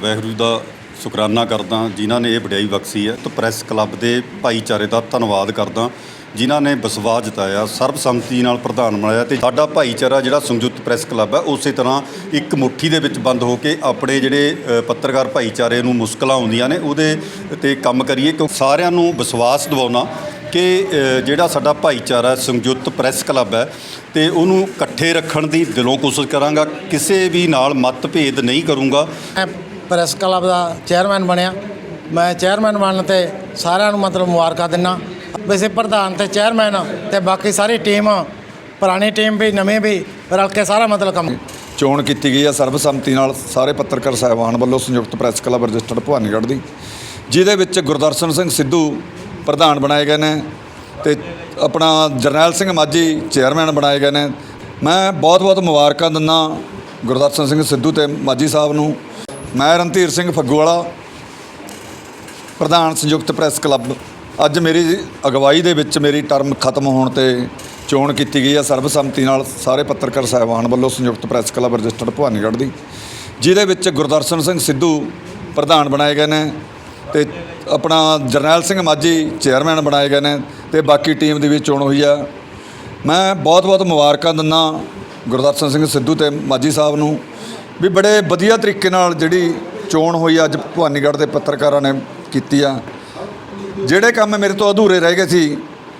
ਵਾਹਿਗੁਰੂ ਦਾ ਸ਼ੁਕਰਾਨਾ ਕਰਦਾ ਜਿਨ੍ਹਾਂ ਨੇ ਇਹ ਵਡਿਆਈ ਬਖਸ਼ੀ ਹੈ ਤੇ ਪ੍ਰੈਸ ਕਲੱਬ ਦੇ ਭਾਈਚਾਰੇ ਦਾ ਧੰਨਵਾਦ ਕਰਦਾ ਜਿਨ੍ਹਾਂ ਨੇ ਵਿਸ਼ਵਾਸ ਜਤਾਇਆ, ਸਰਬਸੰਮਤੀ ਨਾਲ ਪ੍ਰਧਾਨ ਬਣਾਇਆ ਤੇ ਸਾਡਾ ਭਾਈਚਾਰਾ ਜਿਹੜਾ ਸੰਯੁਕਤ ਪ੍ਰੈਸ ਕਲੱਬ ਹੈ, ਉਸੇ ਤਰ੍ਹਾਂ ਇੱਕ ਮੁਠੀ ਦੇ ਵਿੱਚ ਬੰਦ ਹੋ ਕੇ ਆਪਣੇ ਜਿਹੜੇ ਪੱਤਰਕਾਰ ਭਾਈਚਾਰੇ ਨੂੰ ਮੁਸ਼ਕਲਾਂ ਆਉਂਦੀਆਂ ਨੇ, ਉਹਦੇ ਤੇ ਕੰਮ ਕਰੀਏ ਕਿਉਂਕਿ ਸਾਰਿਆਂ ਨੂੰ ਵਿਸ਼ਵਾਸ ਦਿਵਾਉਣਾ ਕਿ ਜਿਹੜਾ ਸਾਡਾ ਭਾਈਚਾਰਾ ਸੰਯੁਕਤ ਪ੍ਰੈਸ ਕਲੱਬ ਹੈ ਤੇ ਉਹਨੂੰ ਇਕੱਠੇ ਰੱਖਣ ਦੀ ਦਿਲੋਂ ਕੋਸ਼ਿਸ਼ ਕਰਾਂਗਾ, ਕਿਸੇ ਵੀ ਨਾਲ ਮਤਭੇਦ ਨਹੀਂ ਕਰੂੰਗਾ। ਪ੍ਰੈਸ ਕਲੱਬ ਦਾ ਚੇਅਰਮੈਨ ਬਣਿਆ। ਮੈਂ ਚੇਅਰਮੈਨ ਬਣਨ ਤੇ ਸਾਰਿਆਂ ਨੂੰ ਮਤਲਬ ਮੁਬਾਰਕਾਂ ਦਿੰਨਾ। ਵੈਸੇ ਪ੍ਰਧਾਨ ਤੇ ਚੇਅਰਮੈਨ ਤੇ ਬਾਕੀ ਸਾਰੀ ਟੀਮ, ਪੁਰਾਣੀ ਟੀਮ ਵੀ, ਨਵੀਂ ਵੀ ਰਲ ਕੇ ਸਾਰਾ ਮਤਲਬ ਕੰਮ। ਚੋਣ ਕੀਤੀ ਗਈ ਹੈ ਸਰਬਸੰਮਤੀ ਨਾਲ। ਸਾਰੇ ਪੱਤਰਕਾਰ ਸਾਹਿਬਾਨ ਵੱਲੋਂ ਸੰਯੁਕਤ ਪ੍ਰੈਸ ਕਲੱਬ ਰਜਿਸਟਰਡ ਭਵਾਨੀਗੜ੍ਹ ਦੀ, ਜਿਹਦੇ ਵਿੱਚ ਗੁਰਦਰਸ਼ਨ ਸਿੰਘ ਸਿੱਧੂ ਪ੍ਰਧਾਨ ਬਣਾਏ ਗਏ ਨੇ ਤੇ ਆਪਣਾ ਜਰਨੈਲ ਸਿੰਘ ਮਾਝੀ ਚੇਅਰਮੈਨ ਬਣਾਏ ਗਏ ਨੇ। ਮੈਂ ਬਹੁਤ-ਬਹੁਤ ਮੁਬਾਰਕਾਂ ਦਿੰਦਾ ਗੁਰਦਰਸ਼ਨ ਸਿੰਘ ਸਿੱਧੂ ਤੇ ਮਾਝੀ ਸਾਹਿਬ ਨੂੰ। ਮੈਂ ਰਣਧੀਰ ਸਿੰਘ ਫੱਗੂਵਾਲਾ, ਪ੍ਰਧਾਨ ਸੰਯੁਕਤ ਪ੍ਰੈਸ ਕਲੱਬ। ਅੱਜ ਮੇਰੀ ਅਗਵਾਈ ਦੇ ਵਿੱਚ ਮੇਰੀ ਟਰਮ ਖਤਮ ਹੋਣ ਤੇ ਚੋਣ ਕੀਤੀ ਗਈ ਹੈ। ਸਰਬਸੰਮਤੀ ਨਾਲ ਸਾਰੇ ਪੱਤਰਕਾਰ ਸਾਹਿਬਾਨ ਵੱਲੋਂ ਸੰਯੁਕਤ ਪ੍ਰੈਸ ਕਲੱਬ ਰਜਿਸਟਰਡ ਭਵਾਨੀਗੜ੍ਹ ਦੀ, ਜਿਹਦੇ ਵਿੱਚ ਗੁਰਦਰਸ਼ਨ ਸਿੰਘ ਸਿੱਧੂ ਪ੍ਰਧਾਨ ਬਣਾਏ ਗਏ ਨੇ ਤੇ ਆਪਣਾ ਜਰਨੈਲ ਸਿੰਘ ਮਾਝੀ ਚੇਅਰਮੈਨ ਬਣਾਏ ਗਏ ਨੇ ਤੇ ਬਾਕੀ ਟੀਮ ਦੀ ਵੀ ਚੋਣ ਹੋਈ ਆ ਮੈਂ ਬਹੁਤ-ਬਹੁਤ ਮੁਬਾਰਕਾਂ ਦਿੰਦਾ ਗੁਰਦਰਸ਼ਨ ਸਿੰਘ ਸਿੱਧੂ ਤੇ ਮਾਝੀ ਸਾਹਿਬ ਨੂੰ। ਵੀ ਬੜੇ ਵਧੀਆ ਤਰੀਕੇ ਨਾਲ ਜਿਹੜੀ ਚੋਣ ਹੋਈ ਅੱਜ ਭਵਾਨੀਗੜ੍ਹ ਦੇ ਪੱਤਰਕਾਰਾਂ ਨੇ ਕੀਤੀ ਆ। ਜਿਹੜੇ ਕੰਮ ਮੇਰੇ ਤੋਂ ਅਧੂਰੇ ਰਹਿ ਗਏ ਸੀ,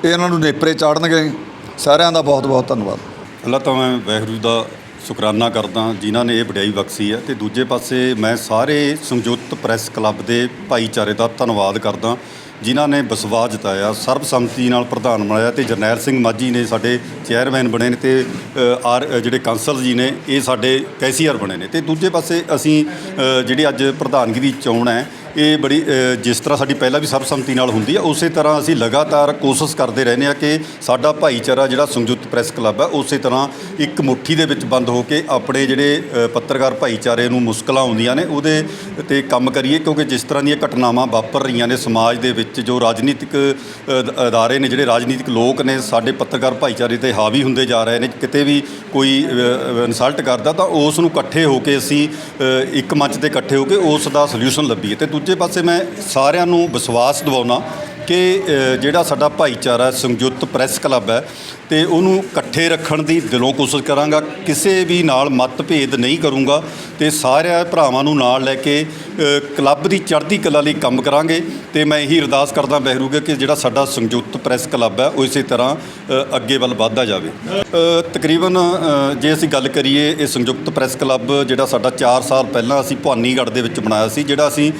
ਇਹ ਇਹਨਾਂ ਨੂੰ ਨੇਪਰੇ ਚਾੜਨਗੇ। ਸਾਰਿਆਂ ਦਾ ਬਹੁਤ-ਬਹੁਤ ਧੰਨਵਾਦ। ਪਹਿਲਾਂ ਤਾਂ ਮੈਂ ਵਾਹਿਗੁਰੂ ਦਾ ਸ਼ੁਕਰਾਨਾ ਕਰਦਾ ਜਿਨ੍ਹਾਂ ਨੇ ਇਹ ਵਡਿਆਈ ਬਖਸ਼ੀ ਹੈ ਤੇ ਦੂਜੇ ਪਾਸੇ ਮੈਂ ਸਾਰੇ ਸੰਯੁਕਤ ਪ੍ਰੈਸ ਕਲੱਬ ਦੇ ਭਾਈਚਾਰੇ ਦਾ ਧੰਨਵਾਦ ਕਰਦਾ ਜਿਨ੍ਹਾਂ ਨੇ ਵਿਸ਼ਵਾਸ ਜਤਾਇਆ ਸਰਬਸੰਮਤੀ ਨਾਲ ਪ੍ਰਧਾਨ ਬਣਾਇਆ ਤੇ ਜਰਨੈਲ ਸਿੰਘ ਮਾਝੀ ਨੇ ਸਾਡੇ ਚੇਅਰਮੈਨ ਬਣੇ ਨੇ ਤੇ ਆਰ ਜਿਹੜੇ ਕਾਂਸਲ ਜੀ ਨੇ, ਇਹ ਸਾਡੇ ਕੈਸੀਅਰ ਬਣੇ ਨੇ। ਤੇ ਦੂਜੇ ਪਾਸੇ ਅਸੀਂ ਜਿਹੜੀ ਅੱਜ ਪ੍ਰਧਾਨਗੀ ਦੀ ਚੋਣ ਹੈ ਇਹ ਬੜੀ ਜਿਸ ਤਰ੍ਹਾਂ ਸਾਡੀ ਪਹਿਲਾਂ ਵੀ ਸਰਬਸੰਮਤੀ ਨਾਲ ਹੁੰਦੀ ਹੈ ਉਸੇ ਤਰ੍ਹਾਂ ਅਸੀਂ ਲਗਾਤਾਰ ਕੋਸ਼ਿਸ਼ ਕਰਦੇ ਰਹਿੰਦੇ ਆ ਕਿ ਸਾਡਾ ਭਾਈਚਾਰਾ ਜਿਹੜਾ ਸੰਯੁਕਤ ਪ੍ਰੈਸ ਕਲੱਬ ਹੈ ਉਸੇ ਤਰ੍ਹਾਂ ਇੱਕ ਮੁਠੀ ਦੇ ਵਿੱਚ ਬੰਦ ਹੋ ਕੇ ਆਪਣੇ ਜਿਹੜੇ ਪੱਤਰਕਾਰ ਭਾਈਚਾਰੇ ਨੂੰ ਮੁਸ਼ਕਲਾਂ ਆਉਂਦੀਆਂ ਨੇ, ਉਹਦੇ ਤੇ ਕੰਮ ਕਰੀਏ, ਕਿਉਂਕਿ ਜਿਸ ਤਰ੍ਹਾਂ ਦੀਆਂ ਘਟਨਾਵਾਂ ਵਾਪਰ ਰਹੀਆਂ ਨੇ ਸਮਾਜ ਦੇ ਵਿੱਚ, ਜੋ ਰਾਜਨੀਤਿਕ ਅਦਾਰੇ ਨੇ ਜਿਹੜੇ ਰਾਜਨੀਤਿਕ ਲੋਕ ਨੇ, ਸਾਡੇ ਪੱਤਰਕਾਰ ਭਾਈਚਾਰੇ ਤੇ ਹਾਵੀ ਹੁੰਦੇ ਜਾ ਰਹੇ ਨੇ, ਕਿਤੇ ਵੀ ਕੋਈ ਇਨਸਲਟ ਕਰਦਾ, ਤਾਂ ਉਸ ਨੂੰ ਇਕੱਠੇ ਹੋ ਕੇ ਅਸੀਂ ਇੱਕ ਮੰਚ ਤੇ ਇਕੱਠੇ ਹੋ ਕੇ ਉਸ ਦਾ ਸੋਲੂਸ਼ਨ ਲੱਭੀਏ। ਤੇ ਦੂਜੇ ਪਾਸੇ ਮੈਂ ਸਾਰਿਆਂ ਨੂੰ ਵਿਸ਼ਵਾਸ ਦਿਵਾਉਣਾ ਕਿ ਜਿਹੜਾ ਸਾਡਾ ਭਾਈਚਾਰਾ ਸੰਯੁਕਤ ਪ੍ਰੈਸ ਕਲੱਬ ਹੈ ਤੇ ਉਹਨੂੰ ਇਕੱਠੇ ਰੱਖਣ ਦੀ ਦਿਲੋਂ ਕੋਸ਼ਿਸ਼ ਕਰਾਂਗਾ, ਕਿਸੇ ਵੀ ਨਾਲ ਮਤਭੇਦ ਨਹੀਂ ਕਰੂੰਗਾ ਤੇ ਸਾਰਿਆਂ ਭਰਾਵਾਂ ਨੂੰ ਨਾਲ ਲੈ ਕੇ ਕਲੱਬ ਦੀ ਚੜ੍ਹਦੀ ਕਲਾ ਲਈ ਕੰਮ ਕਰਾਂਗੇ ਤੇ ਮੈਂ ਇਹੀ ਅਰਦਾਸ ਕਰਦਾ ਬਹਿਰੂਗਾ ਕਿ ਜਿਹੜਾ ਸਾਡਾ ਸੰਯੁਕਤ ਪ੍ਰੈਸ ਕਲੱਬ ਹੈ, ਉਹ ਇਸੇ ਤਰ੍ਹਾਂ ਅੱਗੇ ਵੱਲ ਵਧਦਾ ਜਾਵੇ। ਤਕਰੀਬਨ ਜੇ ਅਸੀਂ ਗੱਲ ਕਰੀਏ ਇਹ ਸੰਯੁਕਤ ਪ੍ਰੈਸ ਕਲੱਬ ਜਿਹੜਾ ਸਾਡਾ 4 ਸਾਲ ਪਹਿਲਾਂ ਅਸੀਂ ਭਵਾਨੀਗੜ੍ਹ ਦੇ ਵਿੱਚ ਬਣਾਇਆ ਸੀ, ਜਿਹੜਾ ਅਸੀਂ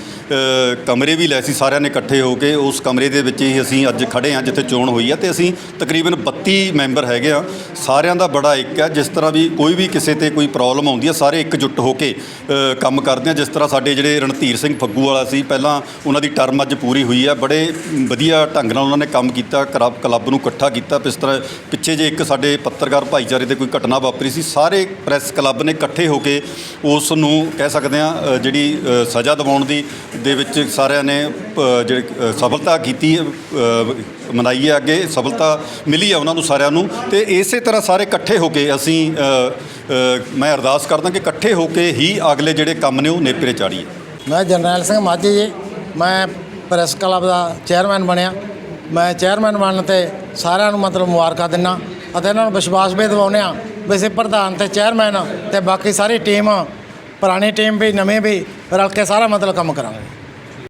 ਕਮਰੇ ਵੀ ਲਏ ਸੀ, ਸਾਰਿਆਂ ਨੇ ਇਕੱਠੇ ਹੋ ਕੇ ਉਸ ਕਮਰੇ ਦੇ ਵਿੱਚ ਹੀ ਅਸੀਂ ਅੱਜ ਖੜੇ ਹਾਂ, ਜਿੱਥੇ ਚੋਣ ਹੋਈ ਹੈ ਤੇ ਅਸੀਂ ਤਕਰੀਬਨ 32 ਮੈਂਬਰ ਹੈਗੇ ਆ ਸਾਰਿਆਂ ਦਾ ਬੜਾ ਇੱਕ ਹੈ। ਜਿਸ ਤਰ੍ਹਾਂ ਵੀ ਕੋਈ ਵੀ ਕਿਸੇ ਤੇ ਕੋਈ ਪ੍ਰੋਬਲਮ ਆਉਂਦੀ ਹੈ ਸਾਰੇ ਇਕਜੁੱਟ ਹੋ ਕੇ ਅ, ਕੰਮ ਕਰਦੇ ਆ। ਜਿਸ ਤਰ੍ਹਾਂ ਸਾਡੇ ਜਿਹੜੇ ਰਣਧੀਰ ਸਿੰਘ ਫੱਗੂ ਵਾਲਾ ਸੀ ਪਹਿਲਾਂ ਉਹਨਾਂ ਦੀ ਟਰਮ ਅੱਜ ਪੂਰੀ ਹੋਈ ਹੈ। ਬੜੇ ਵਧੀਆ ਢੰਗ ਨਾਲ ਉਹਨਾਂ ਨੇ ਕੰਮ ਕੀਤਾ ਕਲੱਬ ਕਲੱਬ ਨੂੰ ਇਕੱਠਾ ਕੀਤਾ। ਇਸ ਤਰ੍ਹਾਂ ਪਿੱਛੇ ਜੇ ਇੱਕ ਸਾਡੇ ਪੱਤਰਕਾਰ ਭਾਈਚਾਰੇ ਤੇ ਕੋਈ ਘਟਨਾ ਵਾਪਰੀ ਸੀ ਸਾਰੇ ਪ੍ਰੈਸ ਕਲੱਬ ਨੇ ਇਕੱਠੇ ਹੋ ਕੇ ਉਸ ਨੂੰ ਕਹਿ ਸਕਦੇ ਆ ਜਿਹੜੀ ਅ, ਸਜ਼ਾ ਦਿਵਾਉਣ ਦੀ ਦੇ ਵਿੱਚ ਸਾਰਿਆਂ ਨੇ ਅ, ਜਿਹੜੀ ਅ, ਸਫਲਤਾ ਕੀਤੀ ਹੈ, ਅ, ਮਨਾਈ ਹੈ ਅੱਗੇ, ਸਫਲਤਾ ਮਿਲੀ ਹੈ ਉਹਨਾਂ ਨੂੰ ਸਾਰਿਆਂ ਨੂੰ। ਤੇ ਇਸੇ ਤਰ੍ਹਾਂ ਸਾਰੇ ਇਕੱਠੇ ਹੋ ਕੇ ਅਸੀਂ ਮੈਂ ਅਰਦਾਸ ਕਰਦਾ ਕਿ ਇਕੱਠੇ ਹੋ ਕੇ ਹੀ ਅਗਲੇ ਜਿਹੜੇ ਕੰਮ ਨੇ ਉਹ ਨੇਪਰੇ ਚਾੜੀਏ। ਮੈਂ ਜਰਨੈਲ ਸਿੰਘ ਮਾਝੀ ਜੀ, ਮੈਂ ਪ੍ਰੈਸ ਕਲੱਬ ਦਾ ਚੇਅਰਮੈਨ ਬਣਿਆ। ਮੈਂ ਚੇਅਰਮੈਨ ਬਣਨ ਤੇ ਸਾਰਿਆਂ ਨੂੰ ਮਤਲਬ ਮੁਬਾਰਕਾਂ ਦਿੰਨਾ ਅਤੇ ਇਹਨਾਂ ਨੂੰ ਵਿਸ਼ਵਾਸ ਵੀ ਦਿਵਾਉਂਦੇ ਆ ਵੈਸੇ ਪ੍ਰਧਾਨ ਤੇ ਚੇਅਰਮੈਨ ਤੇ ਬਾਕੀ ਸਾਰੀ ਟੀਮ, ਪੁਰਾਣੀ ਟੀਮ ਵੀ, ਨਵੇਂ ਵੀ ਰਲ ਕੇ ਸਾਰਾ ਮਤਲਬ ਕੰਮ ਕਰਾਂਗੇ।